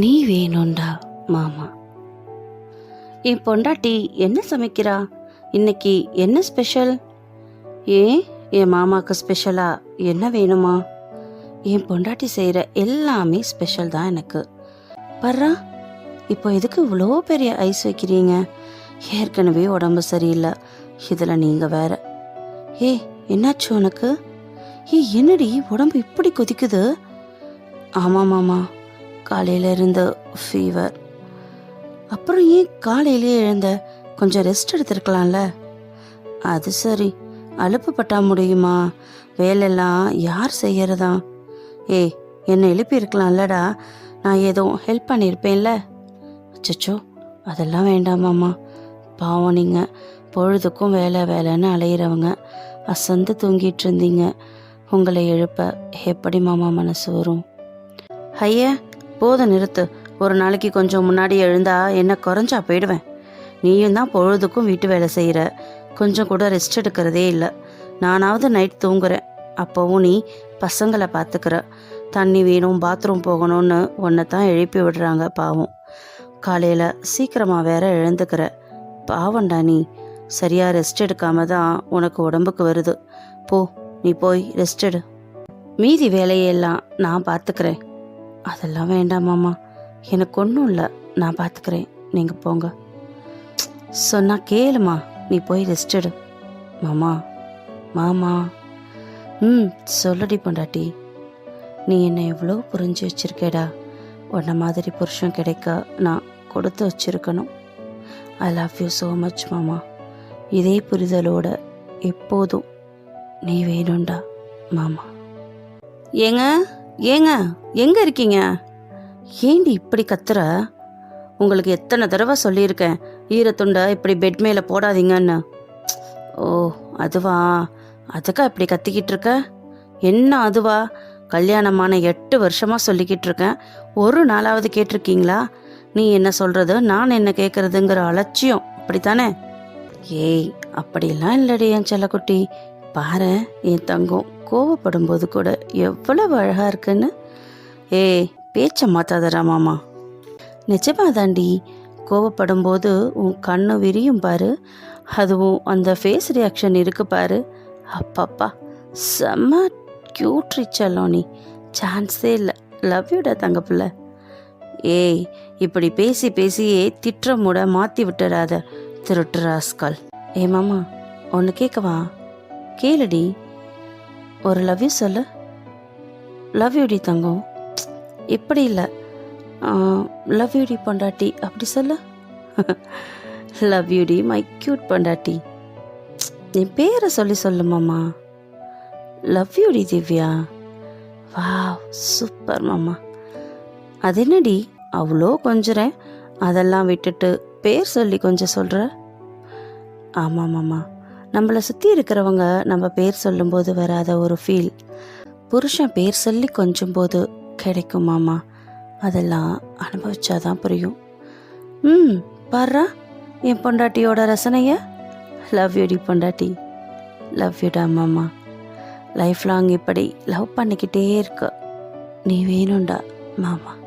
நீ வேணும்டா மாமா. என் பொண்டாட்டி என்ன சமைக்கிறா? இன்னைக்கு என்ன ஸ்பெஷல்? ஏன் என் மாமாக்கு ஸ்பெஷலா என்ன வேணுமா? என் பொண்டாட்டி செய்கிற எல்லாமே ஸ்பெஷல் தான் எனக்கு. பர்றா இப்போ எதுக்கு இவ்வளோ பெரிய ஐஸ் வைக்கிறீங்க? ஏற்கனவே உடம்பு சரியில்லை. இதில் நீங்கள் வேற. ஏ என்னாச்சு உனக்கு? ஏ என்னடி உடம்பு இப்படி கொதிக்குது? ஆமாம் மாமா. காலையில் இருந்த ஃபீவர் அப்புறம் ஏன் காலையிலே எழுந்த கொஞ்சம் ரெஸ்ட் எடுத்திருக்கலாம்ல? அது சரி. அலுப்புப்பட்டா முடியுமா? வேலையெல்லாம் யார் செய்யறதா? ஏய் என்னை எழுப்பியிருக்கலாம்லடா நான் ஏதோ ஹெல்ப் பண்ணியிருப்பேன்ல. அச்சச்சோ அதெல்லாம் வேண்டாமாம்மா பாவம் நீங்கள் பொழுதுக்கும் வேலை வேலைன்னு அலையிறவங்க. அசந்து தூங்கிட்டு இருந்தீங்க. உங்களை எழுப்ப எப்படி மாமா மனசு வரும்? ஐயா போதும் நிறுத்து. ஒரு நாளைக்கு கொஞ்சம் முன்னாடி எழுந்தா என்ன குறைஞ்சா போயிடுவேன். நீயும் தான் பொழுதுக்கும் வீட்டு வேலை செய்கிற கொஞ்சம் கூட ரெஸ்ட் எடுக்கிறதே இல்லை. நானாவது நைட் தூங்குறேன். அப்போவும் நீ பசங்களை பார்த்துக்கிற. தண்ணி வேணும் பாத்ரூம் போகணும்னு உன்னை தான் எழுப்பி விடுறாங்க பாவம். காலையில் சீக்கிரமாக வேற எழுந்துக்கிற. பாவம்டா நீ. சரியாக ரெஸ்ட் எடுக்காம தான் உனக்கு உடம்புக்கு வருது. போ நீ போய் ரெஸ்ட் எடு. மீதி வேலையெல்லாம் நான் பார்த்துக்கிறேன். அதெல்லாம் வேண்டாம் மாமா. எனக்கு ஒன்றும் இல்லை. நான் பார்த்துக்கிறேன் நீங்கள் போங்க. சொன்னா கேளுமா. நீ போய் ரெஸ்ட் எடு. மாமா. மாமா. ம் சொல்லடி பொண்டாட்டி. நீ என்னை எவ்வளோ புரிஞ்சு வச்சிருக்கேடா. உன்ன மாதிரி புருஷன் கிடைக்க நான் கொடுத்து வச்சிருக்கணும். I love you so much மாமா. இதே புரிதலோட எப்போதும் நீ வேணும்டா மாமா. ஏங்க? ஏங்க எங்கே இருக்கீங்க? ஏண்டி இப்படி கத்துற? உங்களுக்கு எத்தனை தடவை சொல்லியிருக்கேன் ஈரத்துண்டை இப்படி பெட் மேலே போடாதீங்கன்னு. ஓ அதுவா? அதுக்கா இப்படி கத்திக்கிட்டு இருக்க? என்ன அதுவா? கல்யாணமான எட்டு வருஷமாக சொல்லிக்கிட்டு இருக்கேன். ஒரு நாளாவது கேட்டிருக்கீங்களா? நீ என்ன சொல்கிறது நான் என்ன கேட்குறதுங்கிற அலட்சியம். அப்படித்தானே? ஏய் அப்படிலாம் இல்லடி என் செல்லக்குட்டி. பாரு என் தங்கம் கோவப்படும் போது கூட எவ்வளவு அழகா இருக்குன்னு. ஏய் பேச்ச மாத்தாதரா மாமா. நிஜமாதாண்டி கோவப்படும் போது உன் கண்ணு விரியும் பாரு. அதுவும் அந்த ஃபேஸ் ரியாக்ஷன் இருக்கு பாரு. அப்பப்பா செம்ம கியூட் ரிச்சல்லாம் நீ சான்ஸே இல்லை. லவ் யூடா தங்க பிள்ளை. ஏய் இப்படி பேசி பேசியே திட்டுற மூட மாற்றி விட்டுறாத. திருட்டு ராஸ்கால் ஏ மாமா ஒன்று கேட்கவா கேளுடி. ஒரு லவ் யூ சொல்லு. லவ் யூடி தங்கம். இப்படி இல்லை. லவ் யூடி பொண்டாட்டி. அப்படி சொல்லு. லவ் யூடி மை க்யூட் பொண்டாட்டி. என் பேரை சொல்லி சொல்லுமாம்மா லவ் யூடி திவ்யா. வா சூப்பர் மாமா. அது என்னடி? அவ்வளோ கொஞ்சுறேன். அதெல்லாம் விட்டுட்டு பேர் சொல்லி கொஞ்சம் சொல்கிற ஆமாம் மாமா. நம்மளை சுற்றி இருக்கிறவங்க நம்ம பேர் சொல்லும்போது வராத ஒரு ஃபீல் புருஷன் பேர் சொல்லி கொஞ்சம் போது கிடைக்கும் மாமா. அதெல்லாம் அனுபவிச்சாதான் புரியும். ம் பாருடா என் பொண்டாட்டியோட ரசனைய? லவ் யூடி பொண்டாட்டி. லவ் யூடா மாமா. லைஃப் லாங் இப்படி லவ் பண்ணிக்கிட்டே இருக்க. நீ வேணும்டா மாமா.